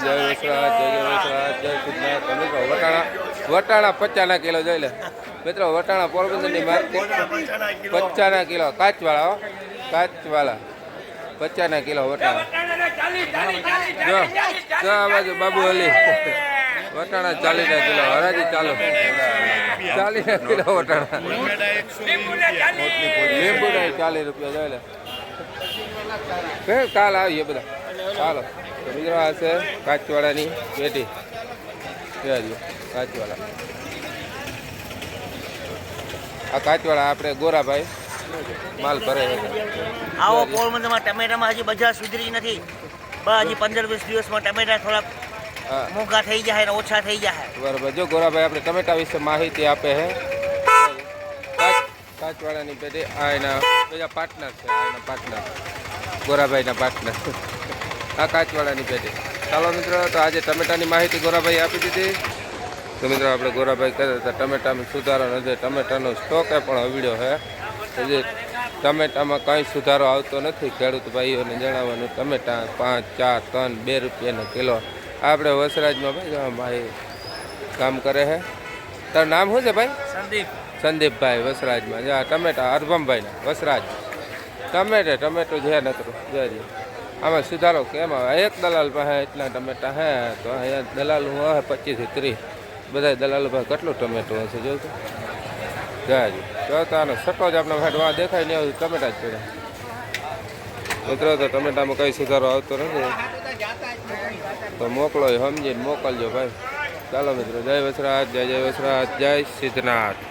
જય વટાણા વટાણા પચાના કિલો જોઈ લે. મિત્રો, વટાણા પોરબંદરની માર્કેટ પચાના કિલો. કાચવાળા કાચવાળા. પચાના કિલો વટાણા. જો આ બાજુ બાબુ અલી. વટાણા ચાલીના કિલો. હરાજી ચાલો. ચાલીના કિલો વટાણા. લીંબુના ચાલીસ રૂપિયા જોઈ લે. કાલ આવીએ બધા? ચાલો. તો મિત્રો આ છે કાચવાળાની પેટી જોજો કાચવાળા આ કાચવાળા આપણે ગોરાભાઈ માલ ભરે છે. આવો પોરબંદરમાં ટમેટામાં હજી બજાર સુધરી નથી. બસ હજી પંદર વીસ દિવસમાં ટમેટા થોડા હા. મોંઘા થઈ જાય ને ઓછા થઈ જાય બરાબર. જો ગોરાભાઈ આપણે ટમેટા વિશે માહિતી આપે છે. કાચ કાચવાળાની પેટી આ એના બીજા પાર્ટનર છે આ એના પાર્ટનર ગોરાભાઈના પાર્ટનર આ કાચવાળાની પેટી. ચાલો મિત્રો તો આજે ટમેટાની માહિતી ગોરાભાઈ આપી દીધી. તો મિત્રો આપણે ગોરાભાઈ કહેતા હતા ટમેટામાં સુધારો નથી ટમેટાનો સ્ટોક પણ અવડ્યો છે જે ટમેટામાં કંઈ સુધારો આવતો નથી. ખેડૂત ભાઈઓને જણાવવાનું ટમેટા પાંચ ચાર ત્રણ બે રૂપિયાનો કિલો. આપણે વસરાજમાં ભાઈ ભાઈ કામ કરે છે તારું નામ શું છે ભાઈ? સંદીપ. સંદીપભાઈ વસરાજમાં. જા ટમેટા અરભમભાઈના વસરાજ. ટમેટે ટમેટું જે નકરું. જોજે આમાં સુધારો કેમ આવે? એક દલાલ પાસે એટલા ટમેટા હે, તો અહીંયા દલાલ હું હે પચીસથી ત્રીસ. બધા દલાલ પાસે કેટલું ટમેટું હશે જોજો જાજુ તો આનો સટો જ આપણે ભાઈ વાં દેખાય નહીં આવે ટમેટા જ પડ્યા મિત્રો, તો ટમેટામાં કંઈ સુધારો આવતો નથી. તો મોકલો સમજીને મોકલજો ભાઈ. ચાલો મિત્રો, જય વસરાજ, જય જય વસરાજ, જય સિદ્ધનાથ.